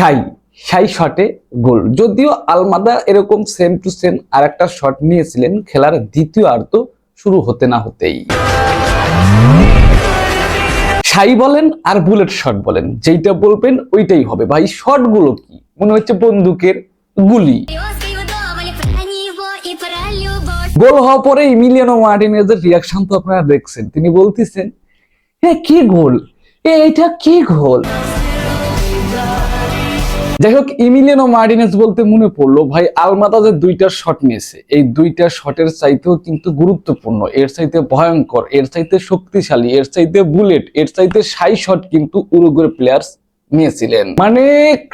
সাই সাই শটে গোল যদিও আলমাদা এরকম সেম টু সেম আর একটা শট নিয়েছিলেন, খেলার দ্বিতীয় আর্ত শুরু হতে না হতেই। সাই বলেন আর বুলেট শট বলেন, যেইটা বলবেন ওইটাই হবে। ভাই শটগুলো কি? মনে হচ্ছে বন্দুকের গুলি। গোল হওয়ার পরে ইমিলিয়ানো মার্টিনেজের রিয়াকশন তো আপনারা দেখছেন। তিনি বলতেছেন হ্যাঁ কি গোল? এটা কি গোল? যাই হোক ইমিলিয়ানো মার্টিনেজ বলতে মনে পড়ল, ভাই, আলমাদা যে দুইটা শট নিয়েছে, এই দুইটা শটের চাইতেও কিন্তু গুরুত্বপূর্ণ। এর চাইতে ভয়ঙ্কর, এর চাইতে শক্তিশালী, এর চাইতে বুলেট, এর চাইতে সাই শট কিন্তু উরুগুয়ের প্লেয়ার্স নিয়েছিলেন। মানে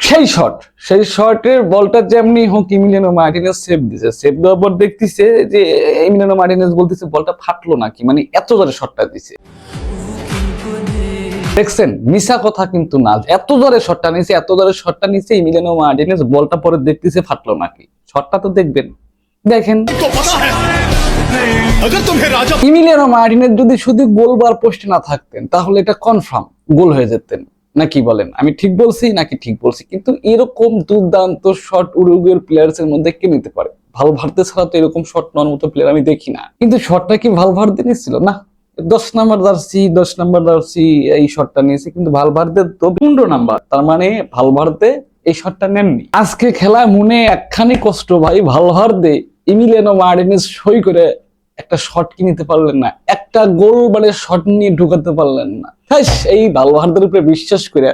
সেই শট সেই শটের বলটা যেমনি হোক, ইমিলিয়ানো মার্টিনেজ সেভ দিছে। সেভ দেওয়ার পর দেখতেছে যে, ইমিলিয়ানো মার্টিনেজ বলতেছে, বলটা ফাটলো নাকি? মানে এত জোরে শটটা দিছে। দেখছেন মিশা কথা কিন্তু না। এত জোরে শটটা নিয়েছে, এত জোরে শটটা নিয়েছে ইমিলেনো মার্টিনেজ বলটা পরে দেখতেছে, ফাটলো নাকি? শটটা তো দেখবেন। দেখেন। ইমিলেনো মার্টিনেজ যদি শুধু গোলবার পোস্টে না থাকতেন, তাহলে এটা কনফার্ম গোল হয়ে যেতেন। নাকি বলেন? আমি ঠিক বলছি নাকি ঠিক বলছি? কিন্তু এরকম দুর্দান্ত শট উরুগুয়ের প্লেয়ার্সের মধ্যে কে নিতে পারে? ভালভার্দে ছাড়া তো এরকম শট নেওয়ার মতো প্লেয়ার আমি দেখি না। কিন্তু শটটা কি ভালভার্দে ভারতে না। দশ নাম্বার জার্সি দশ নাম্বার জার্সি এই শটটা নিয়েছে কিন্তু ভালো ভারতে তো পনেরো নাম্বার। তার মানে ভালো ভারতে এই শটটা নেননি। আজকে খেলায় মনে একখানি কষ্ট ভাই ভালো ভারতে ইমিলিয়ানো মার্টিনেজ সই করে একটা শট কি নিতে পারলেন না একটা গোল মানে শট নিয়ে ঢুকাতে পারলেন না। হ্যাস, এই ভালোবারদের উপরে বিশ্বাস করে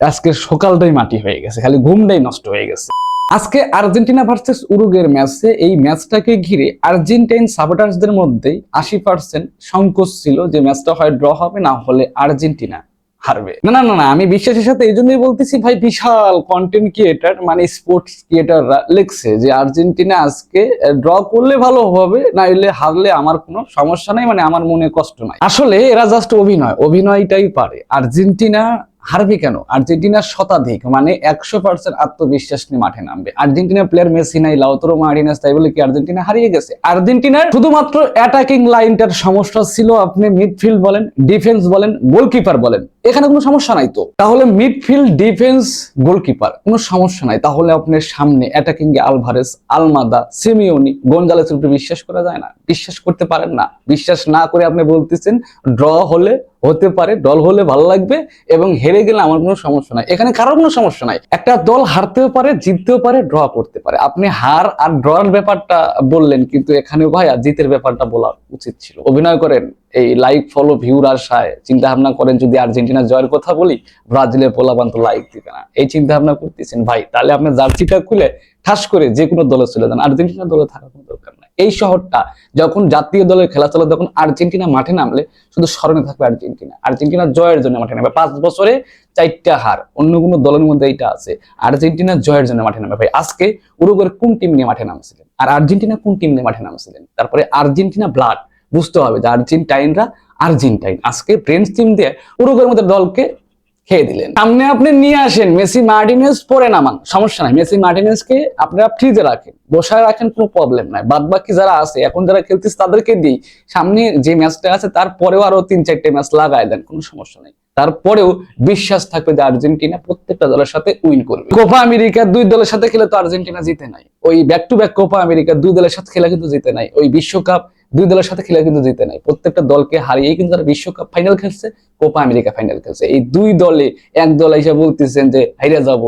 আজকে সকালটাই মাটি হয়ে গেছে খালি ঘুমটাই নষ্ট হয়ে গেছে। আজকে আর্জেন্টিনা ভার্সেস উরুগের ম্যাচে এই ম্যাচটাকে ঘিরে আর্জেন্টাইন সাপোর্টার্সদের মধ্যেই আশি পার্সেন্ট সংকোচ ছিল যে ম্যাচটা হয় ড্র হবে, না হলে আর্জেন্টিনা হারবে। না না না আমি বিশ্বাসের সাথে এই জন্যই বলতেছি ভাই, বিশাল কন্টেন্ট ক্রিয়েটার মানে স্পোর্টস ক্রিয়েটাররা লিখছে যে আর্জেন্টিনা আজকে ড্র করলে ভালো হবে, না হলে হারলে আমার কোনো সমস্যা নাই মানে আমার মনে কষ্ট নাই। আসলে এরা জাস্ট অভিনয়, অভিনয়টাই পারে। আর্জেন্টিনা হারবে কেন? আর্জেন্টিনার শতাধিক মানে একশো পার্সেন্ট আত্মবিশ্বাস নিয়ে মাঠে নামবে। আর্জেন্টিনার প্লেয়ার মেসি নাই, লাউতরো মারিনাস তাই বলে কি আর্জেন্টিনা হারিয়ে গেছে? আর্জেন্টিনার শুধুমাত্র অ্যাটাকিং লাইনটার সমস্যা ছিল আপনি মিডফিল্ড বলেন ডিফেন্স বলেন গোলকিপার বলেন। এখানে কোনো সমস্যা নাই তো। তাহলে মিডফিল্ড ডিফেন্স গোলকিপার কোনো সমস্যা নাই। তাহলে আপনার সামনে অ্যাটাকিং আলভারেস আলমাদা, সিমিওনি গঞ্জালেসের উপরে বিশ্বাস করা যায় না। বিশ্বাস করতে পারেন না। বিশ্বাস না করে আপনি বলতেছেন ড্র হলে হতে পারে দল হলে ভালো লাগবে এবং হেরে গেলে আমার কোনো সমস্যা নাই। এখানে কারোর কোনো সমস্যা নাই। একটা দল হারতেও পারে, জিততেও পারে ড্র করতে পারে। আপনি হার আর ড্রর ব্যাপারটা বললেন, কিন্তু এখানে ভাই আর জিতের ব্যাপারটা বলা উচিত ছিল। অভিনয় করেন। এই লাইক ফলো ভিউর আশায় চিন্তা ভাবনা করেন যদি আর্জেন্টিনা জয়ের কথা বলি, ব্রাজিলের পোলাবান তো লাইক দিবে না। এই চিন্তা ভাবনা করতেছেন, ভাই, তাহলে আপনি জার্সিটা খুলে ঠাস করে যে কোনো দলে চলে যান। আর্জেন্টিনা দলে থাকার কোনো দরকার নাই। এই শহরটা যখন জাতীয় দলের খেলা চলে, তখন আর্জেন্টিনা মাঠে নামলে শুধু স্মরণে থাকবে আর্জেন্টিনা। আর্জেন্টিনা জয়ের জন্য মাঠে নামবে। পাঁচ বছরে চারটা হার, অন্য কোনো দলের মধ্যে এইটা আছে। আর্জেন্টিনা জয়ের জন্য মাঠে নামবে। ভাই, আজকে উরুগুয়ের কোন টিম নিয়ে মাঠে নামছিলেন? আর আর্জেন্টিনা কোন টিম নিয়ে মাঠে নামছিলেন? তারপরে আর্জেন্টিনা ব্লাড বুঝতে হবে যে আর্জেন্টাইনরা আর্জেন্টাইন। আজকে ফ্রেঞ্চ টিম দিয়ে উরুগুয়ের মধ্যে দলকে খেয়ে দিলেন। সামনে আপনি নিয়ে আসেন, মেসি মার্টিনেস পরে নামান, সমস্যা নাই। মেসি মার্টিনেসকে আপনারা ফ্রিজে রাখেন, বসায় রাখেন, কোনো প্রবলেম নাই। বাদ বাকি যারা আছে, এখন যারা খেলতেছে তাদেরকে দিই। সামনে যে ম্যাচটা আছে, তারপরেও আরও তিন চারটে ম্যাচ লাগায় দেন, কোনো সমস্যা নেই। তারপরেও বিশ্বাস থাকবে যে আর্জেন্টিনা প্রত্যেকটা দলের সাথে উইন করবে। কোপা আমেরিকা দুই দলের সাথে খেলে তো আর্জেন্টিনা জিতে নাই। ওই back to back Copa America দুই দলের সাথে খেলে কিন্তু জিতে নাই। ওই বিশ্বকাপ দুই দলের সাথে খেলে কিন্তু জিতে নাই। প্রত্যেকটা দলকে হারিয়েই কিন্তু তারা বিশ্বকাপ ফাইনাল খেলছে কোপা আমেরিকা ফাইনাল খেলছে। এই দুই দলে এক দল এসে বলতেছেন যে হাইরে যাব।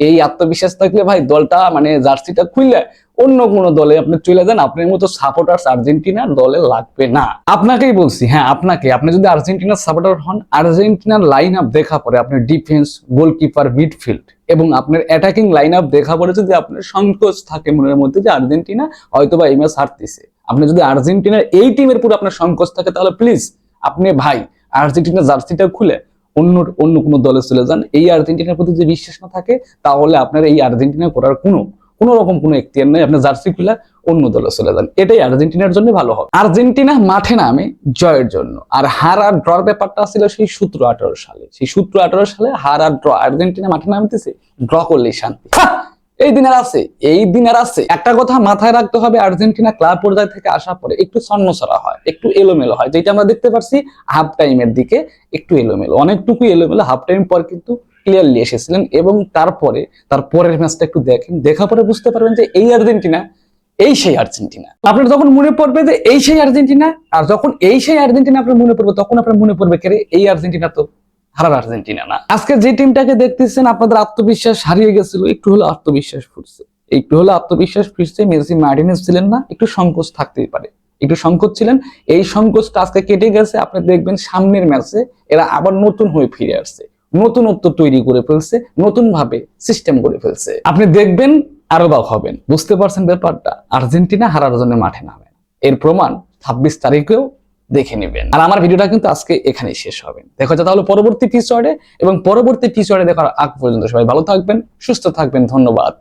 এই আত্মবিশ্বাস থাকলে ভাই দলটা মানে জার্সিটা খুললে অন্য কোন দলে আপনি চলে যান। আপনার মতো সাপোর্টার্স আর্জেন্টিনার দলে লাগবে না। আপনাকেই বলছি হ্যাঁ আপনাকে। আপনি যদি আর্জেন্টিনার সাপোর্টার হন, আর্জেন্টিনার লাইন আপ দেখা পরে আপনার ডিফেন্স গোলকিপার মিডফিল্ড এবং আপনার অ্যাটাকিং লাইন আপ দেখা পরে যদি আপনার সংকোচ থাকে মনের মধ্যে যে আর্জেন্টিনা হয়তো বা এই ম্যাচ হারতেছে। আপনি যদি আর্জেন্টিনার এই টিমের পুরো আপনার সংকোচ থাকে, তাহলে প্লিজ আপনি ভাই, আর্জেন্টিনার জার্সিটা খুলে অন্য অন্য কোনো দলে চলে যান। এই আর্জেন্টিনার প্রতি যদি বিশ্বাস না থাকে, তাহলে আপনার এই আর্জেন্টিনা করার কোনো কোনো রকম কোনো এখতিয়ার নেই। আপনি জার্সি খুলে অন্য দলে চলে যান। এটাই আর্জেন্টিনার জন্য ভালো হবে। আর্জেন্টিনা মাঠে নামে জয়ের জন্য। আর হার আর ড্রর ব্যাপারটা ছিল সেই সূত্র আঠারো সালে। সেই সূত্র আঠারো সালে হার আর ড্র আর্জেন্টিনা মাঠে নামতেছে, ড্র করলেই শান্তি! এই দিন আর আছে, এই দিন আর আছে। একটা কথা মাথায় রাখতে হবে, আর্জেন্টিনা ক্লাব পর্যায় থেকে আসার পরে একটু ছন্নছড়া হয়, একটু এলোমেলো হয়। যেটা আমরা দেখতে পারছি হাফ টাইমের দিকে একটু এলোমেলো অনেকটুকু এলোমেলো। হাফ টাইম পর কিন্তু ক্লিয়ারলি এসেছিলেন এবং তারপরে, তার পরের ম্যাচটা একটু দেখেন। দেখা পরে বুঝতে পারবেন যে এই আর্জেন্টিনা, এই সেই আর্জেন্টিনা। আপনার যখন মনে পড়বে যে এই সেই আর্জেন্টিনা, আর যখন এই সেই আর্জেন্টিনা আপনার মনে পড়বে, তখন আপনার মনে পড়বে কে এই আর্জেন্টিনা তো হারার আর্জেন্টিনা না। আজকে যে টিমটাকে দেখতেছেন, আপনাদের আত্মবিশ্বাস হারিয়ে গেছিল, একটু হলো আত্মবিশ্বাস ফুটছে। একটু হলো আত্মবিশ্বাস ফিরছে মেসি মার্টিনেস ছিলেন না, একটু সংকোচ থাকতেই পারে। একটু সংকোচ ছিলেন, এই সংকোচটা আজকে কেটে গেছে, আপনি দেখবেন সামনের ম্যাচে এরা আবার নতুন হয়ে ফিরে আসছে। নতুনত্ব তৈরি করে ফেলছে নতুন ভাবে সিস্টেম করে ফেলছে। আপনি দেখবেন আরও বাক হবেন। বুঝতে পারছেন ব্যাপারটা? আর্জেন্টিনা হারার জন্য মাঠে নামে এর প্রমাণ ছাব্বিশ তারিখেও দেখে নেবেন। আর আমার ভিডিওটা কিন্তু আজকে এখানেই শেষ হবে। দেখা যায় তাহলে পরবর্তী এপিসোডে এবং পরবর্তী এপিসোডে দেখার আগ পর্যন্ত সবাই ভালো থাকবেন, সুস্থ থাকবেন, ধন্যবাদ।